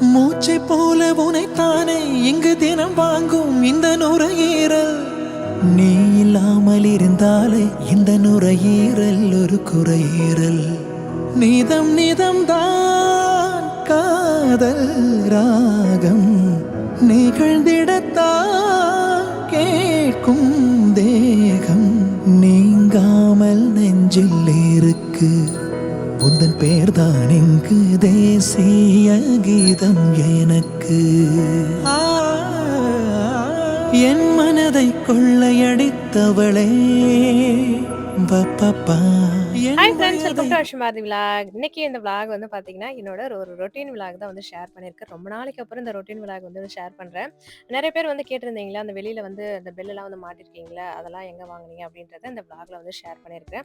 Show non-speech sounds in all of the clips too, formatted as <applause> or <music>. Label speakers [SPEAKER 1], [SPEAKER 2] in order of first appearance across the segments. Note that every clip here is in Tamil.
[SPEAKER 1] மூச்சை போல உனைத்தானே இங்கு தினம் வாங்கும் இந்த நுரையீரல். நீ இல்லாமல் இருந்தாலே இந்த நுரையீரல் ஒரு குறையீரல். நிதம் நிதம் தான் காதல் ராகம். நிகழ்ந்திடத்தான் கேட்கும் தேகம். நீங்காமல் நெஞ்சில் இருக்கு. உந்தன் பேர்தான் இங்கு தேசிய கீதம் எனக்கு. என் மனதை கொள்ளையடித்தவளே. பப்பப்பா
[SPEAKER 2] hi friends welcome to Ashmathi vlog இன்னைக்கு இந்த விலாக் வந்து பார்த்தீங்கன்னா என்னோட ஒரு ரொட்டீன் விலாக் தான் வந்து ஷேர் பண்ணியிருக்கேன். ரொம்ப நாளைக்கு அப்புறம் இந்த ரொட்டீன் விலாக் வந்து ஷேர் பண்ணுறேன் நிறைய பேர் வந்து கேட்டிருந்தீங்களா அந்த வெளியில் வந்து அந்த பெல்லெல்லாம் வந்து மாட்டிருக்கீங்களா அதெல்லாம் எங்கே வாங்குனீங்க அப்படின்றத இந்த விலாகில் வந்து ஷேர் பண்ணியிருக்கேன்.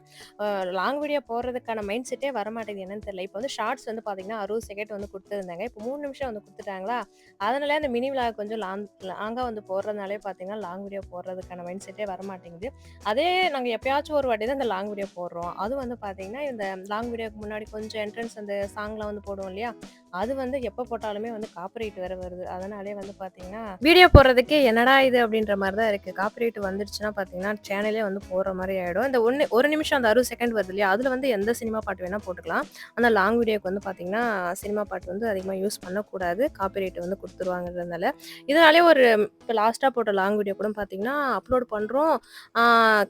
[SPEAKER 2] லாங் வீடியோ போடுறதுக்கான மைண்ட் செட்டே வர மாட்டேங்குது என்னன்னு தெரியல. இப்போ வந்து ஷார்ட்ஸ் வந்து பார்த்தீங்கன்னா அறுபது செகண்ட் வந்து கொடுத்துருந்தாங்க. இப்போ மூணு நிமிஷம் வந்து கொடுத்துட்டாங்களா? அதனால அந்த மினி விலாக் கொஞ்சம் லாங் லாங்காக வந்து போடுறதுனாலே பார்த்தீங்கன்னா லாங் வீடியோ போடுறதுக்கான மைண்ட் செட்டே வர மாட்டேங்குது அதே நாங்கள் எப்பயாச்சும் ஒரு வாட்டி தான் இந்த லாங் வீடியோ போடுறோம். அது வந்து பார்த்தீங்கன்னா இந்த லாங் வீடியோக்கு முன்னாடி கொஞ்சம் என்ட்ரன்ஸ் அந்த சாங்லாம் வந்து போடுவோம் இல்லையா? அது வந்து எப்போ போட்டாலுமே வந்து காப்பரேட் வேற வருது. அதனாலே வந்து பார்த்தீங்கன்னா வீடியோ போடுறதுக்கே என்னடா இது அப்படின்ற மாதிரி தான் இருக்குது காப்பரேட் வந்துடுச்சுன்னா பார்த்தீங்கன்னா சேனலே வந்து போகிற மாதிரி ஆகிடும் இந்த ஒன்று ஒரு நிமிஷம் அந்த அறுபது செகண்ட் வருது இல்லையா? அதில் வந்து எந்த சினிமா பாட்டு வேணால் போட்டுக்கலாம். ஆனால் லாங் வீடியோக்கு வந்து பார்த்தீங்கன்னா சினிமா பாட்டு வந்து அதிகமாக யூஸ் பண்ணக்கூடாது. காப்பரேட் வந்து கொடுத்துருவாங்கிறதுனால இதனாலே ஒரு இப்போ லாஸ்ட்டாக போட்ட லாங் வீடியோ கூட பார்த்தீங்கன்னா அப்லோட் பண்ணுறோம்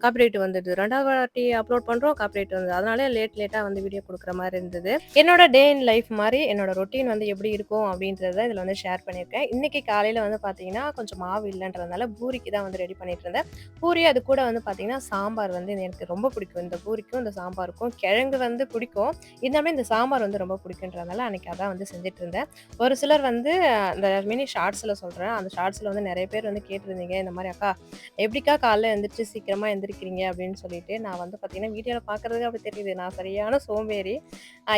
[SPEAKER 2] காப்பிரைட் வந்துடுது. ரெண்டாவது வாட்டி அப்லோட் பண்ணுறோம் காப்பிரைட் வந்து அதனாலே லேட் லேட்டாக வந்து வீடியோ கொடுக்குற மாதிரி இருந்தது. என்னோட டே இன் லைஃப் மாதிரி என்னோட ரொட்டீன் வந்து எப்படி இருக்கும் அப்படின்றத இதில் வந்து ஷேர் பண்ணியிருக்கேன். இன்னைக்கு காலையில் வந்து பார்த்தீங்கன்னா கொஞ்சம் மாவு இல்லைன்றதுனால பூரிக்கு தான் வந்து ரெடி பண்ணிட்டு இருந்தேன். பூரி அது கூட வந்து பார்த்தீங்கன்னா சாம்பார் வந்து எனக்கு ரொம்ப பிடிக்கும். இந்த பூரிக்கும் இந்த சாம்பாருக்கும் கிழங்கு வந்து பிடிக்கும். இருந்தாலுமே இந்த சாம்பார் வந்து ரொம்ப பிடிக்குன்றதுனால அன்றைக்கி அதான் வந்து செஞ்சுட்டு இருந்தேன். ஒரு சிலர் வந்து அந்த மினி ஷார்ட்ஸில் சொல்கிறேன் அந்த ஷார்ட்ஸில் வந்து நிறைய பேர் வந்து கேட்டிருந்தீங்க இந்த மாதிரி அக்கா எப்படிக்கா காலைல எழுந்திரிச்சு சீக்கிரமாக எழுந்திரிக்கிறீங்க அப்படின்னு சொல்லிட்டு நான் வந்து பார்த்தீங்கன்னா வீடியோவில் பார்க்கறதுக்கு அப்படி தெரியுது. நான் சரியான சோம்பேறி.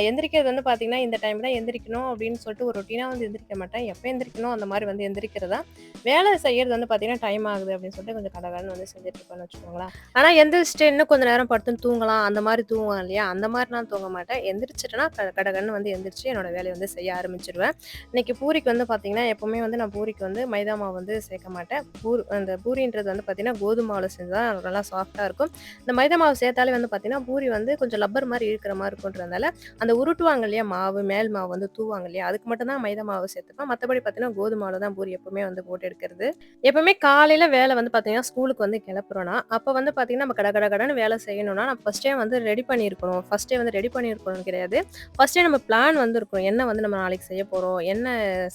[SPEAKER 2] எந்திரிக்கிறது வந்து பார்த்தீங்கன்னா இந்த டைம் தான் எந்திரிக்கணும் அப்படின்னு சொல்லிட்டு ஒரு ரொட்டீனாக வந்து எந்திரிக்க மாட்டேன். எப்போ எந்திரிக்கணும் அந்த மாதிரி வந்து எந்திரிக்கிறதா? வேலை செய்யறது வந்து பார்த்தீங்கன்னா டைம் ஆகுது அப்படின்னு சொல்லிட்டு கொஞ்சம் கடகடன்னு வந்து செஞ்சுட்டு இருப்பேன்னு வச்சுக்கோங்களேன். ஆனால் எந்திரிச்சிட்டு இன்னும் கொஞ்சம் நேரம் படுத்துன்னு தூங்கலாம். அந்த மாதிரி தூங்குவேன் இல்லையா? அந்த மாதிரி நான் தூங்க மாட்டேன். எந்திரிச்சிட்டேன்னா க- கடகடன்னு வந்து எந்திரிச்சு என்னோட வேலையை வந்து செய்ய ஆரம்பிச்சிருவேன். இன்னைக்கு பூரிக்கு வந்து பார்த்தீங்கன்னா எப்பவுமே வந்து நான் பூரிக்கு வந்து மைதா மாவு வந்து சேர்க்க மாட்டேன். பூரி அந்த பூரின்றது வந்து பார்த்தீங்கன்னா கோதுமாவில் செஞ்சால் நல்லா சாஃப்டாக இருக்கும். இந்த மைதா மாவு சேர்த்தாலே வந்து பார்த்தீங்கன்னா பூரி வந்து கொஞ்சம் லப்பர் மாதிரி இருக்கிற மாதிரி இருக்குன்றதுனால அந்த உருட்டுவாங்க இல்லையா? மாவு மேல் மாவு வந்து போடுவாங்க இல்லையா? அதுக்கு மட்டும் தான் மைதா மாவு சேர்த்துப்பேன். மற்றபடி பார்த்தீங்கன்னா கோதுமாவில் தான் பூரி எப்பவுமே வந்து போட்டு எடுக்கிறது. எப்பவுமே காலையில் வேலை வந்து பார்த்தீங்கன்னா ஸ்கூலுக்கு வந்து கிளப்புறோன்னா அப்போ வந்து பார்த்தீங்கன்னா நம்ம கட கட கடன் வேலை செய்யணும்னா நம்ம ஃபஸ்ட்டே வந்து ரெடி பண்ணியிருக்கணும். ஃபஸ்ட்டே வந்து ரெடி பண்ணியிருக்கணும் கிடையாது. ஃபர்ஸ்ட் டே நம்ம பிளான் வந்துருக்கணும். என்ன வந்து நம்ம நாளைக்கு செய்ய போகிறோம் என்ன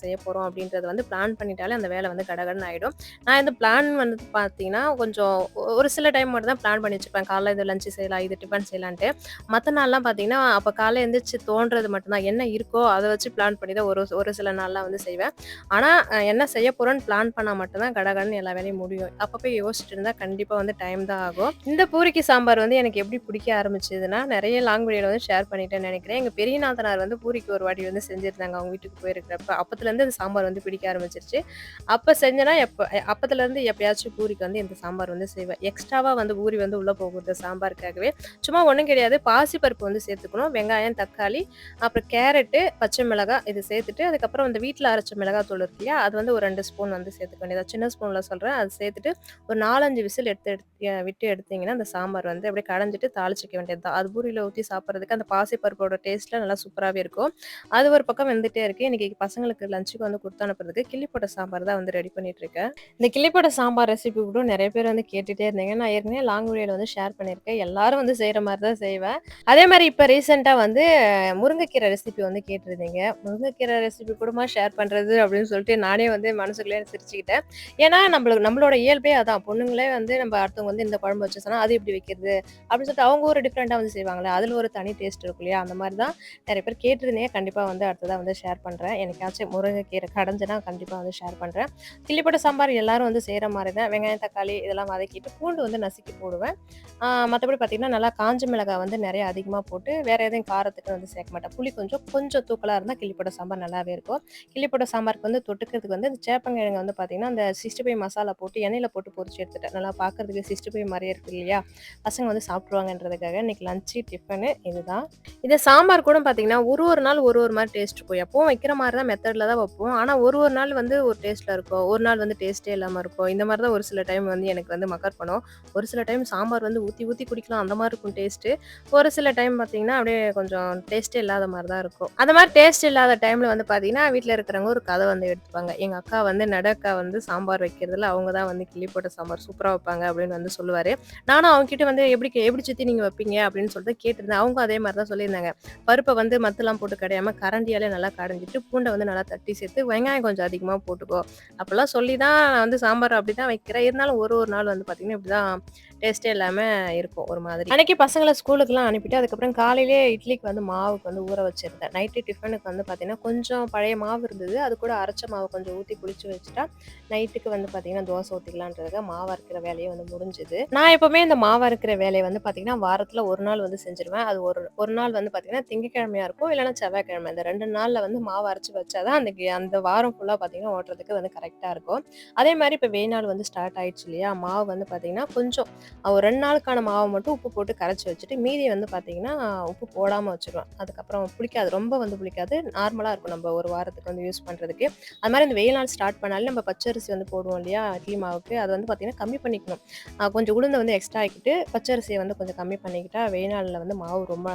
[SPEAKER 2] செய்ய போகிறோம் அப்படின்றத வந்து பிளான் பண்ணிட்டாலே அந்த வேலை வந்து கடகடன்னு ஆகிடும் நான் இந்த பிளான் வந்து பார்த்தீங்கன்னா கொஞ்சம் ஒரு சில டைம் மட்டும் தான் பிளான் பண்ணி வச்சுப்பேன் காலைல இது லஞ்சு செய்யலாம் இது டிஃபன் செய்யலான்ட்டு. மற்ற நாள்லாம் பார்த்தீங்கன்னா அப்போ காலையில் எழுந்திரிச்சு தோன்றது மட்டும்தான். என்ன இருக்கோ அதை வச்சு பிளான் பண்ணி தான் ஒரு ஒரு சில நாள்லாம் வந்து செய்வேன். ஆனால் என்ன செய்ய போகிறோன்னு பிளான் பண்ணால் மட்டும்தான் கடகடன்னு எல்லா வேலையும் முடியும். அப்போ போய் யோசிச்சுட்டு இருந்தால் கண்டிப்பாக வந்து டைம் தான் ஆகும். இந்த பூரிக்கு சாம்பார் வந்து எனக்கு எப்படி பிடிக்க ஆரம்பிச்சதுன்னா நிறைய லாங் வீடியோவில் வந்து ஷேர் பண்ணிட்டேன்னு நினைக்கிறேன். எங்கள் பெரிய நாத்தனார் வந்து பூரிக்கு ஒரு வாட்டி வந்து செஞ்சுருந்தாங்க. அவங்க வீட்டுக்கு போயிருக்கிறப்ப அப்போத்துலேருந்து அந்த சாம்பார் வந்து பிடிக்க ஆரம்பிச்சிருச்சு. அப்போ செஞ்சேன்னா எப்போ அப்போத்துலேருந்து எப்பயாச்சும் பூரிக்கு வந்து இந்த சாம்பார் வந்து செய்வேன். எக்ஸ்ட்ராவாக வந்து பூரி வந்து உள்ளே போகுது சாம்பாருக்காகவே. சும்மா ஒன்றும் கிடையாது. பாசிப்பருப்பு வந்து சேர்த்துக்கணும். வெங்காயம் தக்காளி அப்புறம் கேரட்டு பச்சை மிளகாய் இது சேர்த்துட்டு அதுக்கப்புறம் அந்த வீட்டில் அரைச்ச மிளகாய் தூள் இருக்கு இல்லையா அது வந்து ஒரு ரெண்டு ஸ்பூன் வந்து சேர்த்துக்க வேண்டியது. சின்ன ஸ்பூனில் சொல்கிறேன் அது சேர்த்துட்டு ஒரு நாலஞ்சு விசில் எடுத்து எடுத்து விட்டு எடுத்தீங்கன்னா அந்த சாம்பார் வந்து அப்படியே கடைஞ்சிட்டு தாளிச்சிக்க வேண்டியது தான். அது பூரியில் ஊற்றி சாப்பிட்றதுக்கு அந்த பாசிப்பருப்போட டேஸ்ட்டில் நல்லா சூப்பராகவே இருக்கும். அது ஒரு பக்கம் வந்துட்டே இருக்கு. இன்றைக்கி பசங்களுக்கு லஞ்சுக்கு வந்து கொடுத்து அனுப்புறதுக்கு கிள்ளிப்பட்ட சாம்பார் தான் வந்து ரெடி பண்ணிட்டு இருக்கேன். இந்த கிள்ளிப்பட்ட சாம்பார் ரெசிபி கூட நிறைய பேர் வந்து கேட்டுகிட்டே இருந்தீங்க. நான் ஏற்கனவே லாங் வீடியோவில் வந்து ஷேர் பண்ணியிருக்கேன். எல்லாரும் வந்து செய்கிற மாதிரி தான் செய்வேன். அதே மாதிரி இப்போ ரீசெண்டாக வந்து முருங்கைக்கீரை ரெசிபி வந்து கேட்டிருந்தீங்க. முருங்கைக்கீரை ரெசிபி கூடமா ஷேர் பண்ணுறது அப்படின்னு சொல்லிட்டு நானே வந்து மனசுக்குள்ளே சிரிச்சுக்கிட்டேன். ஏன்னா நம்மளுக்கு நம்மளோட இயல்பே அதான். பொண்ணுங்களே வந்து நம்ம அடுத்தவங்க வந்து இந்த குழம்பு வச்சு அது எப்படி வைக்கிறது? அப்படின்னு சொல்லிட்டு அவங்க ஒரு டிஃப்ரெண்ட்டாக வந்து செய்வாங்களே அதில் ஒரு தனி டேஸ்ட் இருக்கும் இல்லையா? அந்த மாதிரி தான் நிறைய பேர் கேட்டிருந்தேன் கண்டிப்பாக வந்து அடுத்ததாக வந்து ஷேர் பண்ணுறேன் எனக்காச்சும் முருங்கைக்கீரை கடைஞ்சுனா கண்டிப்பாக வந்து ஷேர் பண்ணுறேன் கிள்ளிப்பட்ட சாம்பார் எல்லாரும் வந்து செய்கிற மாதிரி தான். வெங்காயம் தக்காளி இதெல்லாம் வதக்கிட்டு பூண்டு வந்து நசுக்கி போடுவேன். மற்றபடி பார்த்தீங்கன்னா நல்லா காஞ்ச மிளகாய் வந்து நிறைய அதிகமாக போட்டு வேறு எதையும் காரத்துக்கு வந்து சேர்க்க மாட்டேன். புளி கொஞ்சம் கொஞ்சம் தூக்கலாக இருந்தால் கிள்ளி சாம்பார் நல்லாவே இருக்கும். கிள்ளி சாம்பாருக்கு வந்து தொட்டுக்கிறதுக்கு வந்து இந்த சேப்பங்கிழங்கு வந்து பார்த்தீங்கன்னா, அந்த 65 மசாலா போட்டு எண்ணெயில் போட்டு பொரிச்சு எடுத்துட்டேன். நல்லா பார்க்கறதுக்கு 65 மாரியே இருக்கு இல்லையா? பசங்க வந்து சாப்பிடுவாங்கன்றதுக்காக இன்னைக்கு லஞ்சு டிஃபனு இதுதான். இது சாம்பார் கூட பார்த்தீங்கன்னா, ஒரு ஒரு நாள் ஒரு ஒரு மாதிரி டேஸ்ட் இருக்கும். எப்பவும் வைக்கிற மாதிரி தான் மெத்தடில் தான் வைப்போம். ஆனால் ஒரு ஒரு நாள் வந்து ஒரு டேஸ்ட்ல இருக்கும். ஒரு நாள் வந்து டேஸ்ட்டே இல்லாமல் இருக்கும். இந்த மாதிரி தான் ஒரு சில டைம் வந்து எனக்கு வந்து மக்கர் பண்ணும். ஒரு சில டைம் சாம்பார் வந்து ஊற்றி ஊற்றி குடிக்கலாம் அந்த மாதிரி இருக்கும் டேஸ்ட்டு. ஒரு சில டைம் பார்த்தீங்கன்னா, அப்படியே கொஞ்சம் டேஸ்ட்டே இல்லாத மாதிரி தான் இருக்கும். அந்த மாதிரி டேஸ்ட் இல்லாத டைம்ல வந்து பார்த்தீங்கன்னா, வீட்டில் இருக்கிறவங்க ஒரு கதை வந்து எடுத்துப்பாங்க. எங்க அக்கா வந்து நடக்கா வந்து சாம்பார் வைக்கிறதுல அவங்க தான் வந்து கிள்ளி போட்ட சாம்பார் சூப்பரா வைப்பாங்க அப்படின்னு வந்து சொல்லுவாரு. நானும் அவங்ககிட்ட வந்து எப்படி எப்படி சுற்றி நீங்க வைப்பீங்க அப்படின்னு சொல்லிட்டு கேட்டிருந்தேன். அவங்க அதே மாதிரி தான் சொல்லியிருந்தாங்க. பருப்பை வந்து மத்தெல்லாம் போட்டு கடையாம கரண்டியாலே நல்லா கடைஞ்சிட்டு, பூண்டை வந்து நல்லா தட்டி சேர்த்து, வெங்காயம் கொஞ்சம் அதிகமா போட்டுக்கோ. அப்பலாம் சொல்லி தான் நான் வந்து சாம்பார் அப்படிதான் வைக்கிறேன். இருந்தாலும் ஒரு ஒரு நாள் வந்து பார்த்தீங்கன்னா, இப்படிதான் டேஸ்ட்டே இல்லாம இருக்கும் ஒரு மாதிரி. அன்னைக்கு பசங்களை ஸ்கூலுக்குலாம் அனுப்பிட்டு, அதுக்கப்புறம் காலையிலேயே இட்லிக்கு வந்து மாவுக்கு வந்து ஊற வச்சிருந்தேன். நைட்டு டிஃபனுக்கு வந்து பார்த்தீங்கன்னா, கொஞ்சம் பழைய மாவு இருந்தது. அது கூட அரைச்ச மாவு கொஞ்சம் ஊற்றி புளிச்சு வச்சுட்டா, நைட்டுக்கு வந்து பார்த்தீங்கன்னா, தோசை ஊற்றிக்கலான்றதுக்கு மாவு அரைக்கிற வேலையை வந்து முடிஞ்சுது. நான் எப்போவுமே இந்த மாவு அரைக்கிற வேலையை வந்து பார்த்தீங்கன்னா, வாரத்தில் ஒரு நாள் வந்து செஞ்சுருவேன். அது ஒரு ஒரு நாள் வந்து பார்த்தீங்கன்னா, திங்கக்கிழமையாக இருக்கும். இல்லைனா செவ்வாய்க்கிழமை. இந்த ரெண்டு நாளில் வந்து மாவு அரைச்சி வச்சா தான் அந்த அந்த வாரம் ஃபுல்லாக பார்த்தீங்கன்னா, ஓட்டுறதுக்கு வந்து கரெக்டாக இருக்கும். அதே மாதிரி இப்போ வெயில் நாள் வந்து ஸ்டார்ட் ஆயிடுச்சு இல்லையா? மாவு வந்து பார்த்தீங்கன்னா, கொஞ்சம் ஒரு ரெண்டு நாளுக்கான மாவை மட்டும் உப்பு போட்டு கரைச்சி வச்சுட்டு, மீதி வந்து பார்த்தீங்கன்னா, உப்பு போடாமல் வச்சுருவேன். அதுக்கப்புறம் பிடிக்காது ரொம்ப வந்து பிடிக்காது வந்து நார்மலாக இருக்கும் நம்ம ஒரு வாரத்துக்கு வந்து யூஸ் பண்ணுறதுக்கு அது மாதிரி இந்த வெயில் நாள் ஸ்டார்ட் பண்ணாலே நம்ம பச்சரிசி வந்து போடுவோம் இல்லையா? இட்லி மாவுக்கு. அது வந்து பார்த்தீங்கன்னா, கம்மி பண்ணிக்கணும். கொஞ்சம் உளுந்து வந்து எக்ஸ்ட்ரா ஆக்கிட்டு, பச்சரிசியை வந்து கொஞ்சம் கம்மி பண்ணிக்கிட்டா, வெயில் நாளில் வந்து மாவு ரொம்ப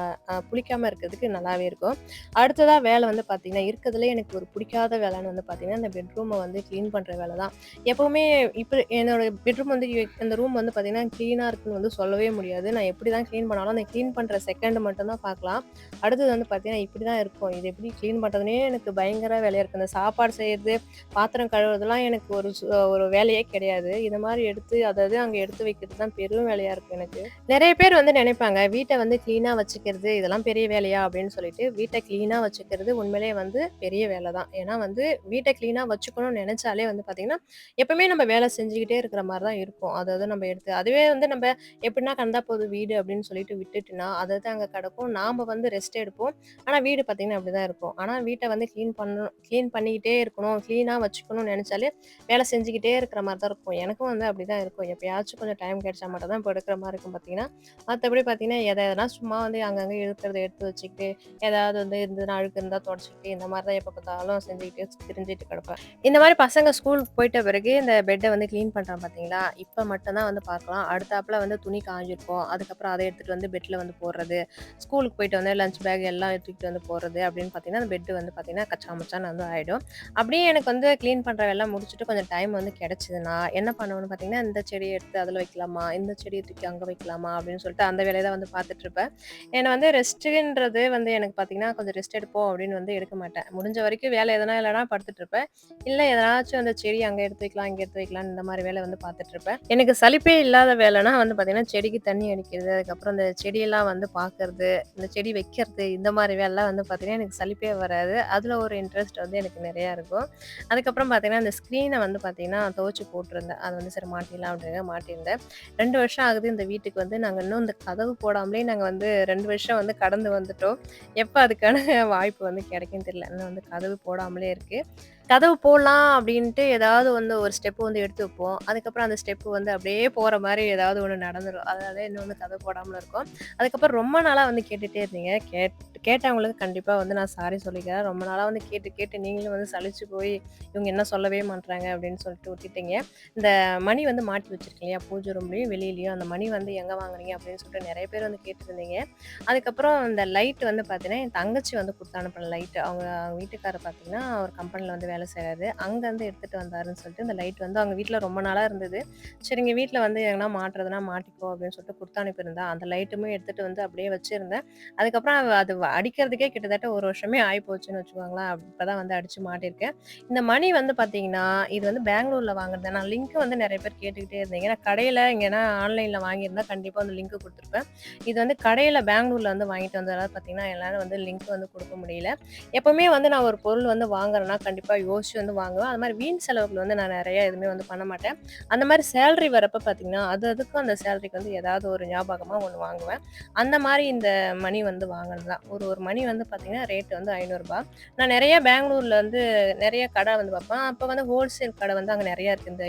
[SPEAKER 2] புளிக்காமல் இருக்கிறதுக்கு நல்லாவே இருக்கும். அடுத்ததாக வேலை வந்து பார்த்தீங்கன்னா, இருக்கிறதுலயே எனக்கு ஒரு பிடிக்காத வேலைன்னு வந்து பார்த்தீங்கன்னா, இந்த பெட்ரூமை வந்து க்ளீன் பண்ணுற வேலை தான். எப்போவுமே இப்போ என்னோட பெட்ரூம் வந்து இந்த ரூம் வந்து பார்த்தீங்கன்னா, க்ளீனாக இருக்குன்னு வந்து சொல்லவே முடியாது. நான் எப்படி தான் க்ளீன் பண்ணாலும், அந்த க்ளீன் பண்ணுற செகண்ட் மட்டும் தான் பார்க்கலாம். அடுத்தது வந்து பார்த்தீங்கன்னா, இப்படி தான் இருக்கும். இது எப்படி க்ளீன் பண்ணுறதுனே எனக்கு பயங்கர வேலையாக இருக்குது இந்த சாப்பாடு செய்கிறது பாத்திரம் கழுவுறதுலாம் எனக்கு ஒரு சு ஒரு வேலையே கிடையாது. இந்த மாதிரி எடுத்து அதாவது அங்கே எடுத்து வைக்கிறது தான் பெரும் வேலையாக இருக்கும் எனக்கு. நிறைய பேர் வந்து நினைப்பாங்க, வீட்டை வந்து க்ளீனாக வச்சுக்கிறது இதெல்லாம் பெரிய வேலையா? அப்படின்னு சொல்லிட்டு, வீட்டை க்ளீனாக வச்சுக்கிறது உண்மையிலேயே வந்து பெரிய வேலை தான். ஏன்னா வந்து வீட்டை க்ளீனாக வச்சுக்கணும்னு நினச்சாலே வந்து பார்த்தீங்கன்னா, எப்பவுமே நம்ம வேலை செஞ்சுக்கிட்டே இருக்கிற மாதிரி தான் இருக்கும். அதாவது நம்ம எடுத்து அதுவே வந்து நம்ம எப்படின்னா, கண்டா போது வீடு" அப்படின்னு சொல்லிட்டு விட்டுட்டுனா, அதை தான் அங்கே கிடக்கும். நாம் வந்து ரெஸ்ட் எடுப்போம். ஆனால் வீடு பார்த்தீங்கன்னா, அப்படிதான் இருக்கும். இருக்கும் ஆனால் வீட்டை வந்து க்ளீன் பண்ணணும் க்ளீன் பண்ணிக்கிட்டே இருக்கணும், க்ளீனாக வச்சுக்கணும்னு நினச்சாலே வேலை செஞ்சுக்கிட்டே இருக்கிற மாதிரி தான் இருக்கும். எனக்கும் வந்து அப்படி தான் இருக்கும். எப்பயாச்சும் கொஞ்சம் டைம் கிடைச்சா மட்டும் தான் இப்போ எடுக்கிற மாதிரி இருக்கும் பார்த்தீங்கன்னா. மற்றபடி பார்த்தீங்கன்னா, எதை எதனா சும்மா வந்து அங்கங்கே இருக்கிறத எடுத்து வச்சுக்கிட்டு, ஏதாவது வந்து இருந்ததுன்னா அழுக்கு இருந்தால் தொடச்சிக்கிட்டு இந்த மாதிரி தான் எப்போ பார்த்தாலும் செஞ்சுக்கிட்டே தெரிஞ்சுட்டு கிடப்பேன். இந்த மாதிரி பசங்க ஸ்கூலுக்கு போயிட்ட பிறகு இந்த பெட்டை வந்து க்ளீன் பண்றேன் பார்த்தீங்களா? இப்போ மட்டும் தான் வந்து பார்க்கலாம். அடுத்தாப்புல வந்து துணி காஞ்சிருக்கும் அதுக்கப்புறம் அதை எடுத்துகிட்டு வந்து பெட்டில் வந்து போடுறது. ஸ்கூலுக்கு போயிட்டு வந்து லஞ்ச் பேக் எல்லாம் தூக்கிட்டு வந்து போடுறது அப்படின்னு பார்த்தீங்கன்னா, அந்த பெட் வந்து பார்த்தீங்கன்னா, கச்சா முச்சான்னு வந்து ஆகிடும் அப்படியே எனக்கு வந்து க்ளீன் பண்ணுற வேலை முடிச்சுட்டு கொஞ்சம் டைம் வந்து கிடச்சிதுன்னா என்ன பண்ணுவேன்னு பார்த்தீங்கன்னா, இந்த செடியை எடுத்து அதில் வைக்கலாமா? இந்த செடியை தூக்கி அங்கே வைக்கலாமா? அப்படின்னு சொல்லிட்டு அந்த வேலையை தான் வந்து பார்த்துட்டு இருப்பேன். ஏன்னா வந்து ரெஸ்ட்டுன்றது வந்து எனக்கு பார்த்தீங்கன்னா, கொஞ்சம் ரெஸ்ட் எடுப்போம் அப்படின்னு வந்து எடுக்க மாட்டேன். முடிஞ்ச வரைக்கும் வேலை எதனா இல்லைனா படுத்துட்டு இருப்பேன். இல்லை எதனாச்சும் அந்த செடி அங்கே எடுத்து வைக்கலாம், இங்கே எடுத்து வைக்கலாம் இந்த மாதிரி வேலை வந்து பார்த்துட்டு இருப்பேன். எனக்கு சலிப்பே இல்லாத வேலைன்னா வந்து பார்த்தீங்கன்னா, செடிக்கு தண்ணி அடிக்கிறது, அதுக்கப்புறம் இந்த செடியெல்லாம் வந்து பார்க்கறது, இந்த செடி வைக்கிறது, இந்த மாதிரி வேலைலாம் வந்து பார்த்தீங்கன்னா, எனக்கு சலிப்பு வராது. அதில் ஒரு இன்ட்ரெஸ்ட் வந்து எனக்கு நிறையா இருக்கும். அதுக்கப்புறம் பார்த்தீங்கன்னா, அந்த ஸ்க்ரீனை வந்து பார்த்தீங்கன்னா, துவச்சி போட்டிருந்தேன். அது வந்து சரி மாட்டிடலாம் அப்படின்னு மாட்டியிருந்தேன். ரெண்டு வருஷம் ஆகுது இந்த வீட்டுக்கு வந்து. நாங்கள் இன்னும் இந்த கதவு போடாமலே நாங்கள் வந்து ரெண்டு வருஷம் வந்து கடந்து வந்துட்டோம். எப்போ அதுக்கான <laughs> வாய்ப்பு வந்து கிடைக்கும் தெரியல. இன்னும் வந்து கதவு போடாமலே இருக்குது கதவு போடலாம் அப்படின்ட்டு ஏதாவது வந்து ஒரு ஸ்டெப் வந்து எடுத்து வைப்போம். அதுக்கப்புறம் அந்த ஸ்டெப் வந்து அப்படியே போற மாதிரி ஏதாவது ஒன்று நடந்துடும் அதனால இன்னும் வந்து கதவு போடாமல் இருக்கும் அதுக்கப்புறம் ரொம்ப நாளா வந்து கேட்டுட்டே இருந்தீங்க. கேட் கேட்டவங்களுக்கு கண்டிப்பா வந்து நான் சாரி சொல்லிக்கிறேன். ரொம்ப நாளா வந்து கேட்டு கேட்டு நீங்களும் வந்து சளிச்சு போய், இவங்க என்ன சொல்லவே மாட்றாங்க அப்படின்னு சொல்லிட்டு விட்டுட்டீங்க. இந்த மணி வந்து மாட்டி வச்சிருக்கீங்க இல்லையா? பூஜை ரூம்லயும், வெளியிலயும் அந்த மணி வந்து எங்க வாங்குனீங்க அப்படின்னு சொல்லிட்டு நிறைய பேர் வந்து கேட்டுருந்தீங்க. அதுக்கப்புறம் இந்த லைட் வந்து பார்த்தீங்கன்னா, என் தங்கச்சி வந்து குடுத்து அனுப்பின லைட். அவங்க அவங்க வீட்டுக்காரர் பார்த்தீங்கன்னா, ஒரு கம்பெனில வந்து வேலை வேலை செய்கிறாரு அங்கேருந்து எடுத்துகிட்டு வந்தாருன்னு சொல்லிட்டு இந்த லைட் வந்து அவங்க வீட்டில் ரொம்ப நாளாக இருந்தது. சரிங்க வீட்டில் வந்து எங்கன்னா மாட்டுறதுனா மாட்டிக்கோ அப்படின்னு சொல்லிட்டு கொடுத்து அனுப்பியிருந்தா. அந்த லைட்டுமே எடுத்துகிட்டு வந்து அப்படியே வச்சுருந்தேன் அதுக்கப்புறம் அது அடிக்கிறதுக்கே கிட்டத்தட்ட ஒரு வருஷமே ஆயிப்போச்சுன்னு வச்சுக்கோங்களேன். இப்பதான் வந்து அடித்து மாட்டியிருக்கேன். இந்த மணி வந்து பார்த்தீங்கன்னா, இது வந்து பெங்களூரில் வாங்குறது நான் லிங்க் வந்து நிறைய பேர் கேட்டுக்கிட்டே இருந்தீங்க. நான் கடையில் எங்கேனா ஆன்லைனில் வாங்கியிருந்தா கண்டிப்பாக வந்து லிங்க் கொடுத்துருப்பேன் இது வந்து கடையில் பெங்களூரில் வந்து வாங்கிட்டு வந்ததால் பார்த்தீங்கன்னா, எல்லோரும் வந்து லிங்க் வந்து கொடுக்க முடியல. எப்போவுமே வந்து நான் ஒரு பொருள் வந்து வாங்குறேன்னா, கண்டிப்பாக யோசிச்சு வந்து வாங்குவேன். அது மாதிரி வீண் செலவுகள் வந்து நான் நிறைய எதுவுமே வந்து பண்ண மாட்டேன். அந்த மாதிரி சேலரி வரப்ப பார்த்தீங்கன்னா, அது அதுக்கும் அந்த சேலரிக்கு வந்து ஏதாவது ஒரு ஞாபகமாக ஒன்று வாங்குவேன். அந்த மாதிரி இந்த மணி வந்து வாங்கினது தான். ஒரு ஒரு மணி வந்து பார்த்தீங்கன்னா, ரேட் வந்து ஐநூறுரூபா நான் நிறைய பெங்களூர்ல வந்து நிறைய கடை வந்து பார்ப்பேன். அப்போ வந்து ஹோல்சேல் கடை வந்து அங்கே நிறையா இருக்கு. இந்த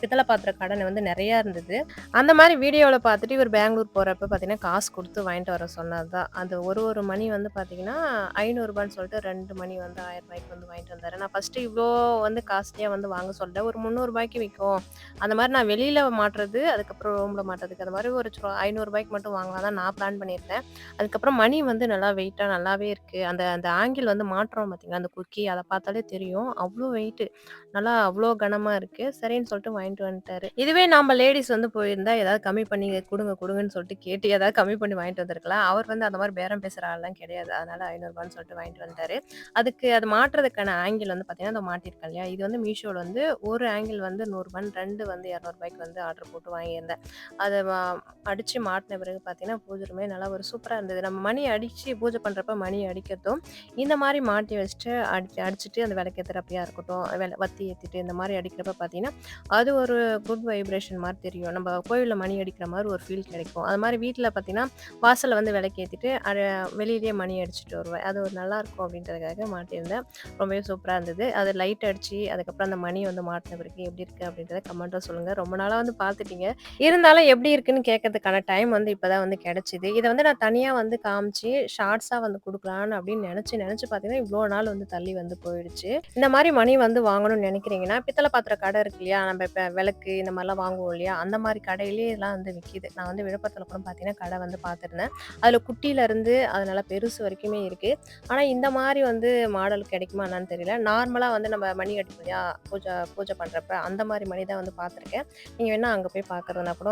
[SPEAKER 2] பித்தளை பாத்திர கடன் வந்து நிறையா இருந்தது. அந்த மாதிரி வீடியோவில் பார்த்துட்டு இவர் பெங்களூர் போகிறப்ப பார்த்தீங்கன்னா, காசு கொடுத்து வாங்கிட்டு வர சொன்னது தான். அந்த ஒரு ஒரு மணி வந்து பார்த்தீங்கன்னா, ஐநூறுரூபான்னு சொல்லிட்டு ரெண்டு மணி வந்து ஆயிரம் ரூபாய்க்கு வந்து வாங்கிட்டு வந்தார் நான் ஃபர்ஸ்ட்டு இவ்வளோ வந்து காஸ்ட்லியாக வந்து வாங்க சொல்லல. ஒரு முந்நூறுபாய்க்கு விற்கும் அந்த மாதிரி நான் வெளியில் மாட்டுறது, அதுக்கப்புறம் ரூமில் மாட்டுறதுக்கு அந்த மாதிரி ஒரு ஐநூறுரூபாய்க்கு மட்டும் வாங்கலாம் தான் நான் பிளான் பண்ணியிருந்தேன். அதுக்கப்புறம் மணி வந்து நல்லா வெயிட்டாக நல்லாவே இருக்குது அந்த அந்த ஆங்கிள் வந்து மாட்டுறோம் பார்த்தீங்களா, அந்த குக்கி அதை பார்த்தாலே தெரியும். அவ்வளோ வெயிட்டு. நல்லா அவ்வளோ கனமாக இருக்குது சரின்னு சொல்லிட்டு வாங்கிட்டு வந்துட்டாரு. இதுவே நம்ம லேடிஸ் வந்து போயிருந்தா, ஏதாவது கம்மி பண்ணி கொடுங்க கொடுங்கன்னு சொல்லிட்டு கேட்டு ஏதாவது கம்மி பண்ணி வாங்கிட்டு வந்திருக்கலாம். அவர் வந்து அந்த மாதிரி பேரம் பேசுற ஆள்லாம் கிடையாது. அதனால ஐநூறுபான்னு சொல்லிட்டு வாங்கிட்டு வந்தாரு அதுக்கு அது மாட்டுறதுக்கான ஆங்கிள் வந்து பார்த்தீங்கன்னா, அதை மாட்டிருக்கேன் இல்லையா? இது வந்து மீஷோல வந்து ஒரு ஆங்கிள் வந்து நூறுபான்னு ரெண்டு வந்து இரநூறுபாய்க்கு வந்து ஆர்டர் போட்டு வாங்கியிருந்தேன். அதை அடித்து அடிச்சு பிறகு பார்த்தீங்கன்னா, பூஜை ரூமே நல்லா ஒரு சூப்பரா இருந்தது. நம்ம மணி அடிச்சு பூஜை பண்றப்ப மணி அடிக்கிறதும், இந்த மாதிரி மாட்டி வச்சுட்டு அடி அடிச்சுட்டு அந்த விளக்கேத்துறப்பயா இருக்கட்டும், வெ வத்தி ஏத்திட்டு இந்த மாதிரி அடிக்கிறப்ப பார்த்தீங்கன்னா, அது ஒரு குட் வைப்ரேஷன் மாதிரி தெரியும். நம்ம கோவிலில் மணி அடிக்கிற மாதிரி ஒரு ஃபீல் கிடைக்கும். அது மாதிரி வீட்டில் பார்த்தீங்கன்னா, வாசலை வந்து விளக்கேற்றிட்டு அட வெளியிலேயே மணி அடிச்சுட்டு வருவேன். அது ஒரு நல்லாயிருக்கும் அப்படின்றதுக்காக மாட்டியிருந்தேன். ரொம்பவே சூப்பராக இருந்தது. அது லைட் அடிச்சு, அதுக்கப்புறம் அந்த மணி வந்து மாட்டின பிறகு எப்படி இருக்குது அப்படின்றத கமெண்ட்டாக சொல்லுங்கள் ரொம்ப நாளாக வந்து பார்த்துட்டீங்க. இருந்தாலும் எப்படி இருக்குன்னு கேட்கறதுக்கான டைம் வந்து இப்போ தான் வந்து கிடச்சிது இதை வந்து நான் தனியாக வந்து காமிச்சு, ஷார்ட்ஸாக வந்து கொடுக்கலான்னு அப்படின்னு நினச்சி நினச்சி பார்த்தீங்கன்னா, இவ்வளோ நாள் வந்து தள்ளி வந்து போயிடுச்சு. இந்த மாதிரி மணி வந்து வாங்கணும்னு நினைக்கிறீங்கன்னா பித்தளை பாத்திர கடை இருக்கு இல்லையா? நம்ம இப்போ விளக்கு இந்த மாதிரிலாம் வாங்குவோம் இல்லையா? அந்த மாதிரி கடையிலேயே இதெல்லாம் வந்து விற்கிது நான் வந்து விழுப்புரத்தில் கூட பார்த்தீங்கன்னா, கடை வந்து பார்த்துருந்தேன். அதில் குட்டியிலேருந்து அது நல்லா பெருசு வரைக்குமே இருக்குது ஆனால் இந்த மாதிரி வந்து மாடல் கிடைக்குமா என்னன்னு தெரியல. நார்மலாக வந்து நம்ம மணி அடிப்போம் இல்லையா? பூஜை பூஜை பண்ணுறப்ப அந்த மாதிரி மணி தான் வந்து பார்த்துருக்கேன். நீங்கள் வேணால் அங்கே போய் பார்க்கறதுனா கூட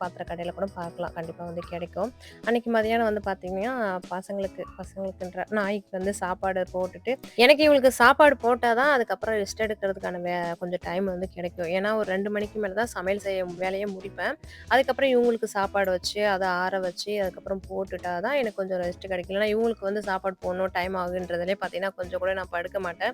[SPEAKER 2] பாத்திர கடையில் கூட பார்க்கலாம். கண்டிப்பாக வந்து கிடைக்கும். அன்னைக்கு மதியானம் வந்து பார்த்தீங்கன்னா, பசங்களுக்கு பசங்களுக்குன்ற நாய்க்கு வந்து சாப்பாடு போட்டுட்டு எனக்கு இவங்களுக்கு சாப்பாடு போட்டால் தான் அதுக்கப்புறம் ரெஸ்ட் எடுக்கிறதுக்கான வே கொஞ்சம் டைம் வந்து கிடைக்கும். ஏன்னா, ஒரு ரெண்டு மணிக்கு மேலே தான் சமையல் செய்ய வேலையை முடிப்பேன். அதுக்கப்புறம் இவங்களுக்கு சாப்பாடு வச்சு, அதை ஆற வச்சு, அதுக்கப்புறம் போட்டுட்டா தான் எனக்கு கொஞ்சம் ரெஸ்ட் கிடைக்கும். இல்லைனா இவங்களுக்கு வந்து சாப்பாடு போடணும், டைம் ஆகுன்றதுலேயே பார்த்தீங்கன்னா, கொஞ்சம் கூட நான் படுக்க மாட்டேன்.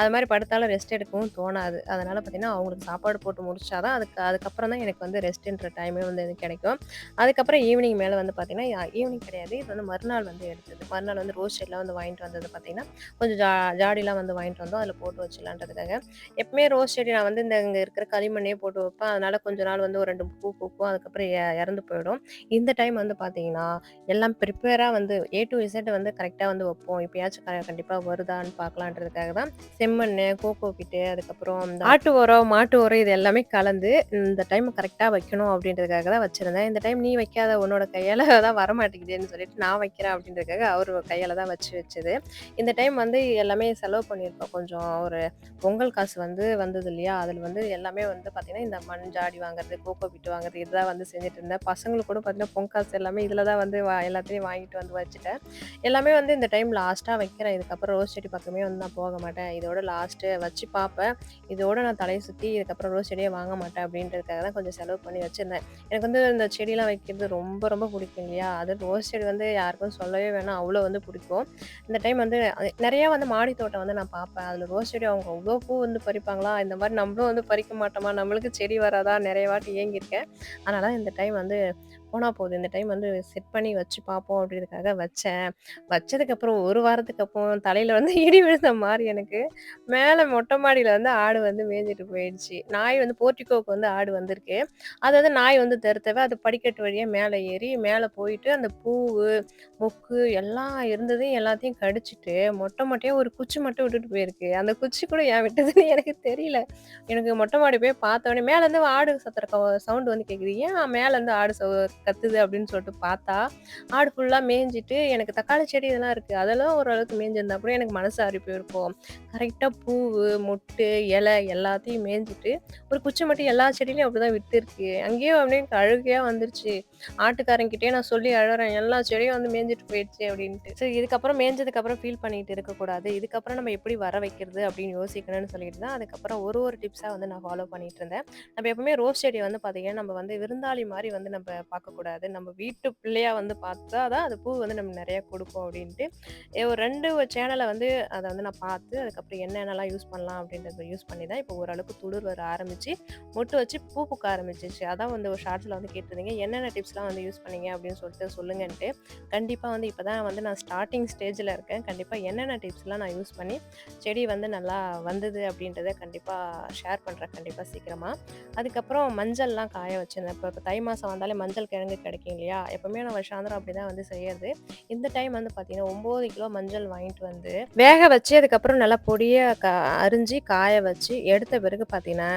[SPEAKER 2] அது மாதிரி படுத்தாலும் ரெஸ்ட் எடுக்கவும் தோணாது. அதனால் பார்த்தீங்கன்னா, அவங்களுக்கு சாப்பாடு போட்டு முடிச்சா தான் அதுக்கு அதுக்கப்புறம் தான் எனக்கு வந்து ரெஸ்ட்டுன்ற டைமே வந்து எனக்கு கிடைக்கும். அதுக்கப்புறம் ஈவினிங் மேலே வந்து பார்த்தீங்கன்னா, ஈவினிங் கிடையாது. இது வந்து மறுநாள் வந்து எடுத்தது. மறுநாள் வந்து ரோஸ் செடிலாம் வந்து வாங்கிட்டு வந்தது பார்த்தீங்கன்னா, கொஞ்சம் ஜா ஜாடிலாம் வந்து வாங்கிட்டு வந்தோம். அதில் போட்டு வச்சிடலான்றதுக்காக எப்பவுமே ரோஸ் செடி நான் வந்து இந்த இங்கே இருக்கிற களிமண் உடனே போட்டு வைப்பேன். அதனால கொஞ்ச நாள் வந்து ஒரு ரெண்டு பூ பூக்கும். அதுக்கப்புறம் இறந்து போயிடும். இந்த டைம் வந்து பார்த்தீங்கன்னா, எல்லாம் ப்ரிப்பேராக வந்து ஏ டூ இசட் வந்து கரெக்டாக வந்து வைப்போம். எப்பயாச்சும் கண்டிப்பாக வருதான்னு பார்க்கலான்றதுக்காக தான் செம்மண் கோகோ பிட்டு, அதுக்கப்புறம் ஆட்டு உரம், மாட்டு உரம் இது எல்லாமே கலந்து இந்த டைம் கரெக்டாக வைக்கணும் அப்படின்றதுக்காக தான் வச்சுருந்தேன் இந்த டைம் நீ வைக்காத உன்னோட கையால் <laughs> தான் வரமாட்டேங்குதுன்னு சொல்லிட்டு நான் வைக்கிறேன் அப்படின்றதுக்காக அவர் கையால் தான் வச்சு வச்சது. இந்த டைம் வந்து எல்லாமே செலவு பண்ணியிருக்கோம். கொஞ்சம் ஒரு பொங்கல் காசு வந்து வந்தது இல்லையா? அதில் வந்து எல்லாமே வந்து பார்த்தீங்கன்னா, இந்த மண் ஜாடி வாங்குறது, கோகோ பிட்டு வாங்குறது இதுதான் வந்து செஞ்சுட்டு இருந்தேன். பசங்களுக்கு கூட பார்த்தீங்கன்னா, பொங்காசு எல்லாமே இதில் தான் வந்து வா எல்லாத்தையும் வாங்கிட்டு வந்து வச்சுட்டேன். எல்லாமே வந்து இந்த டைம் லாஸ்ட்டாக வைக்கிறேன். இதுக்கப்புறம் ரோஸ் செடி பக்கமே வந்து நான் போக மாட்டேன். இதோட லாஸ்ட்டு வச்சு பார்ப்பேன். இதோட நான் தலையை சுற்றி இதுக்கப்புறம் ரோஸ் செடியே வாங்க மாட்டேன் அப்படின்றதுக்காக தான் கொஞ்சம் செலவு பண்ணி வச்சுருந்தேன் எனக்கு வந்து இந்த செடியெலாம் வைக்கிறது ரொம்ப ரொம்ப பிடிக்கும் இல்லையா? அதுவும் ரோஸ் செடி வந்து யாருக்கும் சொல்லவே வேணாம். அவ்வளோ வந்து பிடிக்கும். இந்த டைம் வந்து நிறையா வந்து மாடி தோட்டம் வந்து நான் பார்ப்பேன். அதில் ரோஸ் செடி அவங்க அவ்வளோ பூ வந்து பறிப்பாங்களா? இந்த மாதிரி நம்மளும் வந்து பறிக்க மாட்டோமா? நம்மளுக்கு செடி வராதா? நிறைய வாட்டி இயங்கியிருக்கேன் அதனால இந்த டைம் வந்து போனால் போகுது. இந்த டைம் வந்து செட் பண்ணி வச்சு பார்ப்போம் அப்படின்றதுக்காக வச்சேன். வச்சதுக்கப்புறம் ஒரு வாரத்துக்கு அப்புறம் தலையில் வந்து <laughs> இடி விழுந்த மாதிரி எனக்கு. மேலே மொட்டை மாடியில் வந்து ஆடு வந்து மேய்ஞ்சிட்டு போயிடுச்சு. நாய் வந்து போர்டிகோவுக்கு வந்து ஆடு வந்திருக்கு. அது வந்து நாய் வந்து தருத்தவே அது படிக்கட்டு வழியாக மேலே ஏறி, மேலே போயிட்டு அந்த பூவு, மொக்கு எல்லாம் இருந்ததையும் எல்லாத்தையும் கடிச்சிட்டு மொட்டை மொட்டையாக ஒரு குச்சி மட்டும் விட்டுட்டு போயிருக்கு. அந்த குச்சி கூட ஏன் விட்டதுன்னு எனக்கு தெரியல. எனக்கு மொட்டை மாடி போய் பார்த்தோனே மேலேருந்து ஆடு சத்துற க வந்து கேட்குது. ஏன் மேலேருந்து ஆடு சவு கத்துது அப்படின்னு சொல்லிட்டு பார்த்தா, ஆடு ஃபுல்லாக மேய்ஞ்சிட்டு எனக்கு தக்காளி செடி இதெல்லாம் இருக்குது அதெல்லாம் ஓரளவுக்கு மேய்ஞ்சிருந்தா கூட எனக்கு மனசு அரிப்பு இருக்கும் கரெக்டாக பூவு, மொட்டு, இலை எல்லாத்தையும் மேய்ஞ்சிட்டு, ஒரு குச்சி மட்டும் எல்லா அப்படி தான் விற்றுருக்குது அங்கேயும் அப்படியே எனக்கு அழுகையாக வந்துருச்சு. ஆட்டுக்காரங்கிட்டே நான் சொல்லி அழறேன். எல்லா செடியும் வந்து மேய்ஞ்சிட்டு போயிடுச்சு அப்படின்ட்டு. சரி இதுக்கப்புறம் மேய்ஞ்சதுக்கப்புறம் ஃபீல் பண்ணிகிட்டு இருக்கக்கூடாது. இதுக்கப்புறம் நம்ம எப்படி வர வைக்கிறது அப்படின்னு யோசிக்கணும்னு சொல்லிட்டு தான், அதுக்கப்புறம் ஒரு ஒரு டிப்ஸாக வந்து நான் ஃபாலோ பண்ணிட்டு இருந்தேன். நம்ம எப்பவுமே ரோஸ் செடி வந்து பார்த்தீங்கன்னா, நம்ம வந்து விருந்தாளி மாதிரி வந்து நம்ம பார்க்கக்கூடாது. நம்ம வீட்டு பிள்ளையா வந்து பார்த்தா தான் அது பூ வந்து நம்ம நிறைய கொடுக்கும் அப்படின்ட்டு. ஒரு ரெண்டு சேனலை வந்து அதை வந்து நான் பார்த்து அதுக்கப்புறம் என்னென்னலாம் யூஸ் பண்ணலாம் அப்படின்றத யூஸ் பண்ணி தான் இப்போ ஓரளவுக்கு துளிர் வர ஆரம்பிச்சு மொட்டு வச்சு பூ பூக்க ஆரம்பிச்சிச்சு. அதான் வந்து ஒரு ஷார்ட்ஸில் வந்து கேட்டிருந்தீங்க. என்னென்ன டிப்ஸ்லாம் வந்து யூஸ் பண்ணீங்க அப்படின்னு சொல்லிட்டு சொல்லுங்கன்ட்டு. கண்டிப்பாக வந்து இப்போ தான் வந்து நான் ஸ்டார்டிங் ஸ்டேஜில் இருக்கேன். கண்டிப்பாக என்னென்ன டிப்ஸ்லாம் நான் யூஸ் பண்ணி செடி வந்து நல்லா வந்தது அப்படின்றத கண்டிப்பாக ஷேர் பண்ணுறேன் கண்டிப்பாக சீக்கிரமாக அதுக்கப்புறம் மஞ்சள்லாம் காய வச்சிருந்தேன். இப்போ இப்போ தை மாதம் வந்தாலே மஞ்சள் கிழங்கு கிடைக்கும் இல்லையா? எப்பவுமே நான் சாயந்தரம் அப்படி தான் வந்து செய்யறது. இந்த டைம் வந்து பார்த்தீங்கன்னா ஒம்பது கிலோ மஞ்சள் வாங்கிட்டு வந்து வேக வச்சு அதுக்கப்புறம் நல்லா பொடியை க அரிஞ்சு காய வச்சு எடுத்த பிறகு பார்த்தீங்கன்னா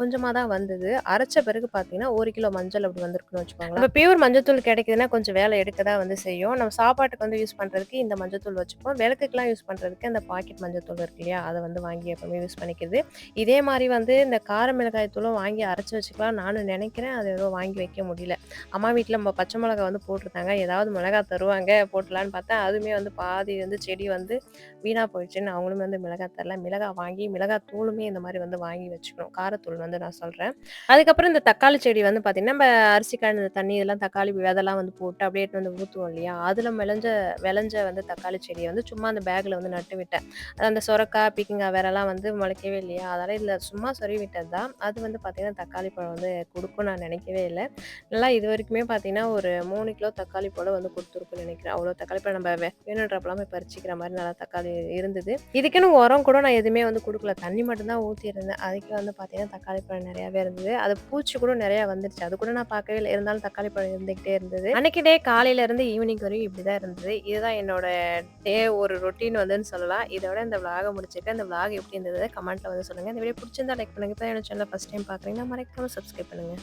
[SPEAKER 2] கொஞ்சமாக தான் வந்தது. அரைச்ச பிறகு பார்த்தீங்கன்னா ஒரு கிலோ மஞ்சள் அப்படி வந்திருக்குன்னு வச்சுக்கோங்களேன். இப்போ பியூர் மஞ்சத்தூள் கிடைக்குதுன்னா கொஞ்சம் வேலை எடுக்க தான் வந்து செய்யும். நம்ம சாப்பாட்டுக்கு வந்து யூஸ் பண்ணுறதுக்கு இந்த மஞ்சள் தூள் வச்சுப்போம். விளக்குக்கெலாம் யூஸ் பண்ணுறதுக்கு அந்த பாக்கெட் மஞ்சள் தூள் இருக்கு இல்லையா? அதை வந்து வாங்கி எப்பவுமே யூஸ் பண்ணிக்கிறது. இதே மாதிரி வந்து இந்த காரம் மிளகாய் தூளும் வாங்கி அரைச்சி வச்சுக்கலாம். நானும் நினைக்கிறேன் அது எதுவும் வாங்கி வைக்க முடியல. அம்மா வீட்டில் நம்ம பச்சை மிளகா வந்து போட்டிருந்தாங்க. ஏதாவது மிளகாய் தருவாங்க போட்டலான்னு பார்த்தா அதுவுமே வந்து பாதி வந்து செடி வந்து வீணாக போயிடுச்சுன்னு அவங்களுமே வந்து மிளகாய் தரல. மிளகாய் வாங்கி மிளகாய் தூளுமே இந்த மாதிரி வந்து வாங்கி வச்சுக்கணும். காரத்தூள் வந்து நான் சொல்கிறேன் அதுக்கப்புறம் இந்த தக்காளி செடி வந்து பார்த்திங்கன்னா நம்ம அரிசி இந்த தண்ணி இதெல்லாம் தக்காளி விதெல்லாம் வந்து போட்டு அப்படியே எடுத்து வந்து ஊற்றுவோம் இல்லையா? அதில் விளைஞ்ச விளைஞ்ச வந்து தக்காளி செடியை வந்து சும்மா அந்த பேக்கில் வந்து நட்டு விட்டேன். அது அந்த சொரக்காய் பீக்கிங்காய் வேறெல்லாம் வந்து முளைக்கவே இல்லையா? அதெல்லாம் இதில் சும்மா சொறி விட்டது தான். அது வந்து பார்த்திங்கன்னா தக்காளி பழம் வந்து கொடுக்கும் நான் நினைக்கவே இல்லை. நல்லா இது வரைக்குமே பார்த்தீங்கன்னா ஒரு மூணு கிலோ தக்காளி பழம் வந்து கொடுத்துருக்குன்னு நினைக்கிறேன். அவ்வளோ தக்காளி பழம் நம்ம வே- வேணுன்றப்பெல்லாம் பறிச்சிக்கிற மாதிரி நல்லா தக்காளி இருந்தது. இதுக்குன்னு உரம் கூட நான் எதுவுமே வந்து கொடுக்கல. தண்ணி மட்டும்தான் ஊற்றியிருந்தேன் அதுக்கு வந்து பார்த்தீங்கன்னா தக்காளி பழம் நிறையாவே இருந்தது. அது பூச்சி கூட நிறையா வந்துருச்சு. அது கூட நான் பார்க்கவே இல்லை. இருந்தாலும் தக்காளி பழம் இருந்துகிட்டே இருந்தது. அன்னைக்கு டே காலையில இருந்து ஈவினிங் வரையும் இப்படி தான் இருந்தது. இதுதான் என்னோட டே ஒரு ரொட்டீன் வந்துன்னு சொல்லலாம். இதோட இந்த விலாக முடிச்சிட்டு அந்த விளாக் எப்படி இருந்தது கமெண்ட்ல வந்து சொல்லுங்க. இந்த வீடியோ பிடிச்சிருந்தா லைக் பண்ணுங்க. இப்போ என்னோட சேனலை ஃபஸ்ட் டைம் பார்க்குறீங்கன்னா மறக்காமல் சப்ஸ்கிரைப் பண்ணுங்க.